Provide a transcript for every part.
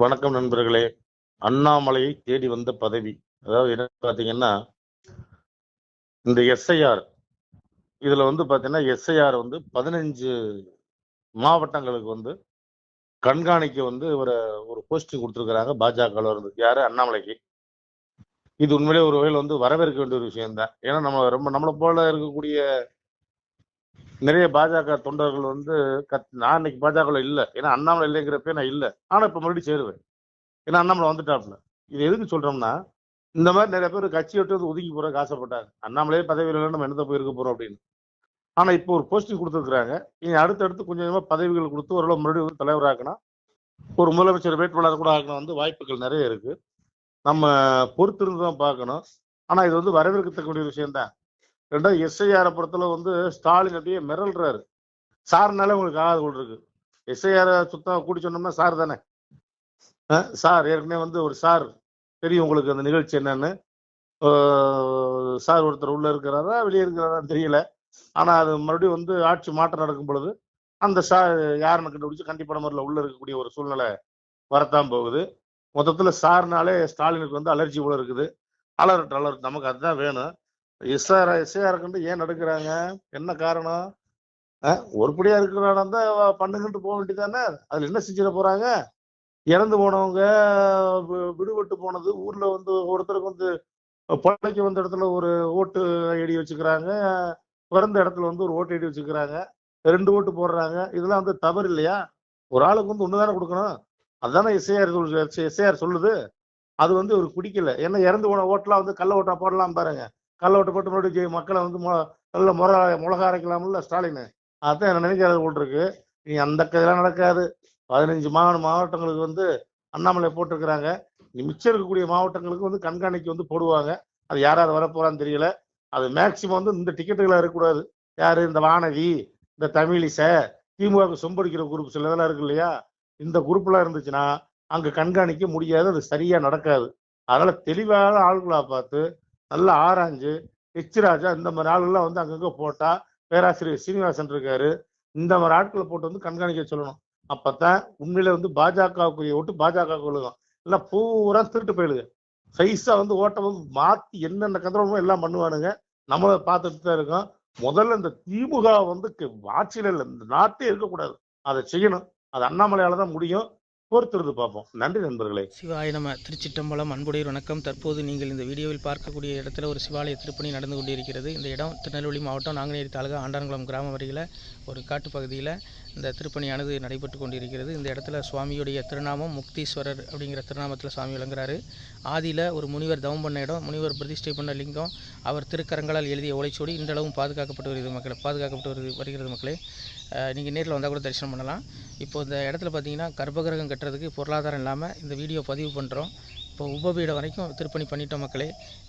வணக்கம் நண்பர்களே. அண்ணாமலையை தேடி வந்த பதவி. அதாவது என்ன பார்த்தீங்கன்னா இந்த எஸ்ஐஆர். இதில் வந்து பார்த்தீங்கன்னா எஸ்ஐஆர் வந்து பதினஞ்சு மாவட்டங்களுக்கு வந்து கண்காணிக்க வந்து ஒரு ஒரு போஸ்டிங் கொடுத்துருக்குறாங்க பாஜகவில் இருந்து. யார்? அண்ணாமலைக்கு. இது உண்மையிலே ஒரு வகையில் வந்து வரவேற்க வேண்டிய ஒரு விஷயம்தான். ஏன்னா நம்ம ரொம்ப நம்மளை போல இருக்கக்கூடிய நிறைய பாஜக தொண்டர்கள் வந்து கத் நான் இன்னைக்கு பாஜக இல்லை. ஏன்னா அண்ணாமலை இல்லைங்கிறப்ப நான் இல்லை. ஆனால் இப்போ மறுபடியும் சேருவேன். ஏன்னா அண்ணாமலை வந்துட்டாப்ல இது எதுக்கு சொல்றோம்னா இந்த மாதிரி நிறைய பேர் கட்சி விட்டு வந்து ஒதுங்கி போறதுக்கு ஆசைப்பட்டாங்க. அண்ணாமலையே பதவியில் இல்லை நம்ம என்னத்த போயிருக்க போகிறோம் அப்படின்னு. ஆனால் இப்போ ஒரு போஸ்டிங் கொடுத்துருக்குறாங்க. இனி அடுத்தடுத்து கொஞ்சம் கொஞ்சமாக பதவிகள் கொடுத்து ஓரளவு மறுபடியும் வந்து தலைவராக்கணும் ஒரு முதலமைச்சர் வேட்பாளர் கூட ஆக்கணும் வந்து வாய்ப்புகள் நிறைய இருக்குது நம்ம பொறுத்திருந்து தான் பார்க்கணும். ஆனால் இது வந்து வரவேற்கத்தக்கூடிய விஷயம்தான். ரெண்டாவது எஸ்ஐஆரை பொறுத்தல வந்து ஸ்டாலின் அப்படியே மிரல்றாரு. சார்னாலே உங்களுக்கு ஆகாது போல் இருக்கு. எஸ்ஐஆர் சுத்தம் கூட்டி சொன்னோம்னா சார் தானே? சார் ஏற்கனவே வந்து ஒரு சார் தெரியும் உங்களுக்கு அந்த நிகழ்ச்சி என்னன்னு. சார் ஒருத்தர் உள்ள இருக்கிறாரா வெளியே இருக்கிறாரா தெரியல. ஆனா அது மறுபடியும் வந்து ஆட்சி மாற்றம் நடக்கும் பொழுது அந்த சார் யாருன்னு கண்டுபிடிச்சு கண்டிப்பான முறையில் உள்ள இருக்கக்கூடிய ஒரு சூழ்நிலை வரத்தான் போகுது. மொத்தத்துல சார்னாலே ஸ்டாலினுக்கு வந்து அலர்ஜி போல இருக்குது. Alert alert. நமக்கு அதுதான் வேணும். எஸ்ஆர் எஸ்ஆர் கண்டு ஏன் நடக்கிறாங்க என்ன காரணம்? ஒருபடியா இருக்கிறானா தான் பண்ணுங்கன்ட்டு போக வேண்டியதானே? அதுல என்ன செஞ்சிட போறாங்க? இறந்து போனவங்க விடுபட்டு போனது ஊர்ல வந்து ஒருத்தருக்கு வந்து பழைக்கு வந்த இடத்துல ஒரு ஓட்டு ஐடி வச்சுக்கிறாங்க பிறந்த இடத்துல வந்து ஒரு ஓட்டு ஐடி வச்சுக்கிறாங்க ரெண்டு ஓட்டு போடுறாங்க இதெல்லாம் வந்து தவறு இல்லையா? ஒரு ஆளுக்கு வந்து ஒண்ணுதானே கொடுக்கணும்? அதுதானே எஸ்ஐஆர் எஸ்ஐஆர் சொல்லுது. அது வந்து ஒரு பிடிக்கல. ஏன்னா இறந்து போன ஓட்டெல்லாம் வந்து கள்ள ஓட்டா போடலாம் பாருங்க. கள்ள ஓட்டு போட்டு மறுபடியும் ஜெயி- மக்களை வந்து மொ- நல்ல முறை மிளகா அரைக்கலாம்ல ஸ்டாலின். அதான் என்ன நினைக்கிறது போல் இருக்கு நீ அந்த இதெல்லாம் நடக்காது. பதினஞ்சு மாவட்ட மாவட்டங்களுக்கு வந்து அண்ணாமலை போட்டிருக்கிறாங்க. நீ மிச்சம் இருக்கக்கூடிய மாவட்டங்களுக்கு வந்து கண்காணிக்கு வந்து போடுவாங்க. அது யாராவது வரப்போறான்னு தெரியல. அது மேக்சிமம் வந்து இந்த டிக்கெட்டுகளாக இருக்கக்கூடாது. யார்? இந்த வானதி இந்த தமிழிசை திமுக சொம்படிக்கிற குரூப் சில இதெல்லாம் இருக்கு இல்லையா? இந்த குரூப்லாம் இருந்துச்சுன்னா அங்கே கண்காணிக்க முடியாது. அது சரியாக நடக்காது. அதனால் தெளிவான ஆள்களாக பார்த்து நல்லா ஆராய்ஞ்சு எச் இந்த மாதிரி ஆளுகள்லாம் வந்து அங்கங்கே போட்டால் பேராசிரியர் சீனிவாசன் இருக்காரு. இந்த மாதிரி ஆட்களை போட்டு வந்து கண்காணிக்க சொல்லணும். அப்போ தான் உண்மையில வந்து பாஜகவுக்குரிய ஓட்டு பாஜக விழுகும். எல்லாம் பூரா திருட்டு போயிடுங்க சைஸாக வந்து ஓட்டை வந்து மாற்றி என்னென்ன கந்தரமோ எல்லாம் பண்ணுவானுங்க. நம்மளை பார்த்துட்டு தான் இருக்கோம். முதல்ல இந்த திமுக வந்து ஆட்சியில் இல்லை இந்த நாட்டே இருக்கக்கூடாது. அதை செய்யணும். அது அண்ணாமலையால தான் முடியும். பொறுத்திருந்து பார்ப்போம் நன்றி நண்பர்களே. சிவாய நம்ம திருச்சிட்டம்பலம் அன்புடைய வணக்கம். தற்போது நீங்கள் இந்த வீடியோவில் பார்க்கக்கூடிய இடத்துல ஒரு சிவாலய திருப்பணி நடந்து கொண்டிருக்கிறது. இந்த இடம் திருநெல்வேலி மாவட்டம் நாங்குநேரி தாலுகா ஆண்டான்குளம் கிராமம் வரையில் ஒரு காட்டுப்பகுதியில் இந்த திருப்பணியானது நடைபெற்று கொண்டிருக்கிறது. இந்த இடத்துல சுவாமியுடைய திருநாமம் முக்தீஸ்வரர் அப்படிங்கிற திருநாமத்தில் சுவாமி விளங்குறாரு. ஆதியில் ஒரு முனிவர் தவம் பண்ண இடம். முனிவர் பிரதிஷ்டை பண்ண லிங்கம். அவர் திருக்கரங்களால் எழுதிய ஓலைச்சுவடி இன்றளவும் பாதுகாக்கப்பட்டு வருகிறது மக்களை பாதுகாக்கப்பட்டு வருது வருகிறது மக்களே. நீங்கள் நேரில் வந்தால் கூட தரிசனம் பண்ணலாம். இப்போ இந்த இடத்துல பார்த்தீங்கன்னா கர்ப்பகிரகம் கட்டுறதுக்கு பொருளாதாரம் இல்லாமல் இந்த வீடியோ பதிவு பண்ணுறோம் இப்போ உபவீடம் வரைக்கும் திருப்பணி பண்ணிட்டோம் மக்களே.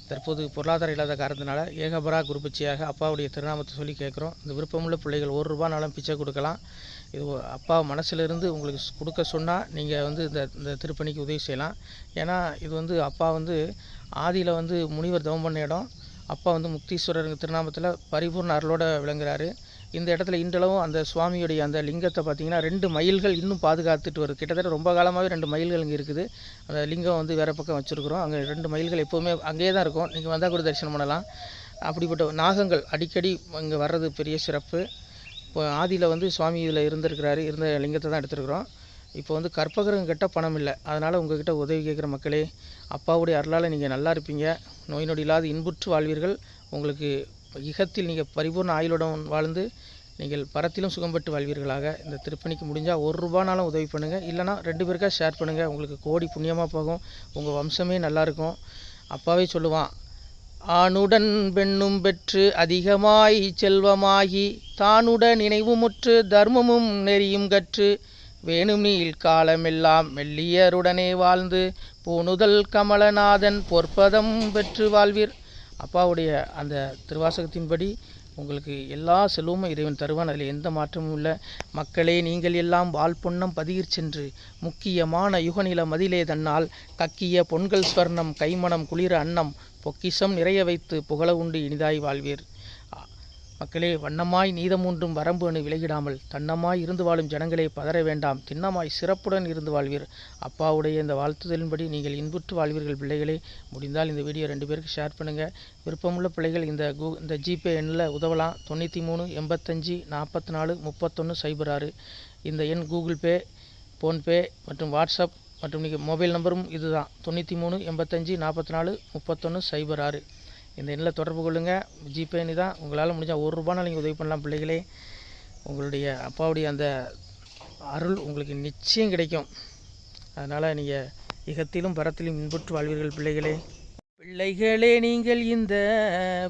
தற்போது பொருளாதாரம் இல்லாத காரணத்தினால ஏகபரா குருபட்சியாக அப்பாவுடைய திருநாமத்தை சொல்லி கேட்குறோம். இந்த விருப்பமுள்ள பிள்ளைகள் ஒரு ரூபானாலும் பிச்சை கொடுக்கலாம். இது அப்பா மனசிலிருந்து உங்களுக்கு கொடுக்க சொன்னால் நீங்கள் வந்து இந்த இந்த திருப்பணிக்கு உதவி செய்யலாம். ஏன்னா இது வந்து அப்பா வந்து ஆதியில் வந்து முனிவர் தவம் பண்ண இடம். அப்பா வந்து முக்தீஸ்வரர் திருநாமத்தில் பரிபூர்ண அருளோட விளங்குறாரு. இந்த இடத்துல இன்றளவும் அந்த சுவாமியுடைய அந்த லிங்கத்தை பார்த்தீங்கன்னா ரெண்டு மயில்கள் இன்னும் பாதுகாத்துட்டு வருது கிட்டத்தட்ட ரொம்ப காலமாகவே ரெண்டு மயில்கள் இங்கே இருக்குது. அந்த லிங்கம் வந்து வேறு பக்கம் வச்சுருக்குறோம். அங்கே ரெண்டு மயில்கள் எப்போவுமே அங்கேயே தான் இருக்கும். நீங்கள் வந்தால் கூட தரிசனம் பண்ணலாம். அப்படிப்பட்ட நாகங்கள் அடிக்கடி இங்கே வர்றது பெரிய சிறப்பு. இப்போ ஆதியில் வந்து சுவாமி இதில் இருந்திருக்கிறாரு. இருந்த லிங்கத்தை தான் எடுத்துருக்குறோம். இப்போ வந்து கற்பகிரகம் பணம் இல்லை. அதனால் உங்ககிட்ட உதவி கேட்குற மக்களே அப்பாவுடைய அருளால் நீங்கள் நல்லா இருப்பீங்க. நோய் நொடி இல்லாத இன்புற்று வாழ்வீர்கள். உங்களுக்கு இகத்தில் நீங்கள் பரிபூர்ண ஆயுளுடன் வாழ்ந்து நீங்கள் பரத்திலும் சுகம் பெற்று வாழ்வீர்களாக. இந்த திருப்பணிக்கு முடிஞ்சால் ஒரு ரூபானாலும் உதவி பண்ணுங்கள் இல்லைனா ரெண்டு பேருக்காக ஷேர் பண்ணுங்கள் உங்களுக்கு கோடி புண்ணியமாக போகும். உங்கள் வம்சமே நல்லாயிருக்கும் அப்பாவே சொல்லுவான் ஆணுடன் பெண்ணும் பெற்று அதிகமாய் செல்வமாகி தானுடன் நினைவுமுற்று தர்மமும் நெறியும் கற்று வேணும் காலமெல்லாம் மெல்லியருடனே வாழ்ந்து பூணுதல் கமலநாதன் பொற்பதம் பெற்று வாழ்வீர். அப்பாவுடைய அந்த திருவாசகத்தின்படி உங்களுக்கு எல்லா செல்வமும் இறைவன் தருவான். அதில் எந்த மாற்றமும் இல்லை. மக்களே நீங்கள் எல்லாம் வாழ்பொன்னம் பதியிற் சென்று முக்கியமான யுகநில மதிலே தன்னால் கக்கிய பொன்கள் ஸ்வர்ணம் கைமணம் குளிர அன்னம் பொக்கிஷம் நிறைய வைத்து புகழ உண்டு இனிதாய் வாழ்வீர். மக்களே வண்ணமாய் நீதமூன்றும் வரம்பு அணு விலகிடாமல் தன்னமாய் இருந்து வாழும் ஜனங்களே பதற வேண்டாம். திண்ணமாய் சிறப்புடன் இருந்து வாழ்வீர். அப்பாவுடைய இந்த வாழ்த்துதலின்படி நீங்கள் இன்புற்று வாழ்வீர்கள் பிள்ளைகளே. முடிந்தால் இந்த வீடியோ ரெண்டு பேருக்கு ஷேர் பண்ணுங்கள் விருப்பமுள்ள பிள்ளைகள் இந்த கூ இந்த ஜிபே எண்ணில் உதவலாம் தொண்ணூற்றி மூணு எண்பத்தஞ்சு நாற்பத்தி நாலு முப்பத்தொன்று சைபர் ஆறு. இந்த எண் கூகுள் பே ஃபோன்பே மற்றும் வாட்ஸ்அப் மற்றும் நீங்கள் மொபைல் நம்பரும் இதுதான். தொண்ணூற்றி மூணு எண்பத்தஞ்சு நாற்பத்தி நாலு முப்பத்தொன்று சைபர் ஆறு. இந்த எண்ணில் தொடர்பு கொள்ளுங்கள் ஜிபே தான் உங்களால் முடிஞ்சால் ஒரு ரூபானால் நீங்கள் உதவி பண்ணலாம் பிள்ளைகளே. உங்களுடைய அப்பாவுடைய அந்த அருள் உங்களுக்கு நிச்சயம் கிடைக்கும். அதனால் நீங்கள் இகத்திலும் பரத்திலும் இன்புற்று வாழ்வீர்கள் பிள்ளைகளே. பிள்ளைகளே நீங்கள் இந்த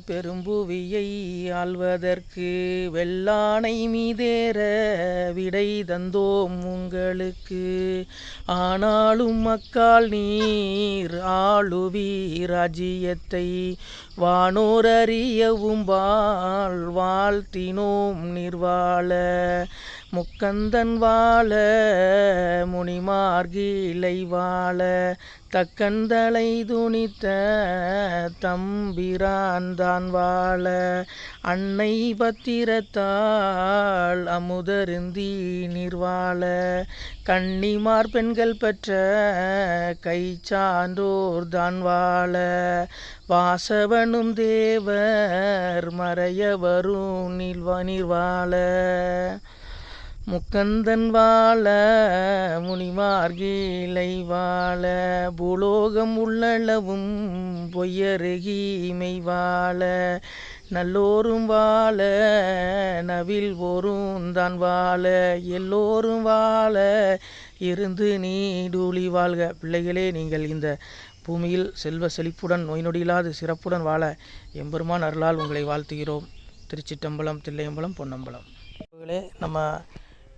பெரும்புவியை ஆள்வதற்கு வெள்ளானை மீதேற விடை தந்தோம் உங்களுக்கு. ஆனாலும் மக்கால் நீர் ஆளுவி ராஜ்யத்தை வானோர் அறியவும் வாழ் வாழ்த்தினோம் நிர்வாழ முக்கந்தன் வாழ முனிமார்கிலை வாழ தக்கந்தலை துணித்த தம்பிரான் தான் வாழ. அன்னை பத்திரத்தாள் அமுதருந்தி நிர்வாழ. கன்னிமார் பெண்கள் பெற்ற கை சான்றோர் தான் வாழ. வாசவனும் தேவர் மறையவரும் நில்வா நிர்வாழ. முக்கந்தன் வாழ முனிமார்கீழை வாழ பூலோகம் உள்ளளவும் பொய்யருகீமை வாழ. நல்லோரும் வாழ நவில் ஓரும் தான் வாழ. எல்லோரும் வாழ இருந்து நீடூழி வாழ்க. பிள்ளைகளே நீங்கள் இந்த பூமியில் செல்வ செழிப்புடன் நோய் நொடியில்லாது சிறப்புடன் வாழ எம்பெருமான் அருளால் உங்களை வாழ்த்துகிறோம். திருச்சிட்டம்பலம் தில்லையம்பலம் பொன்னம்பலம். நம்ம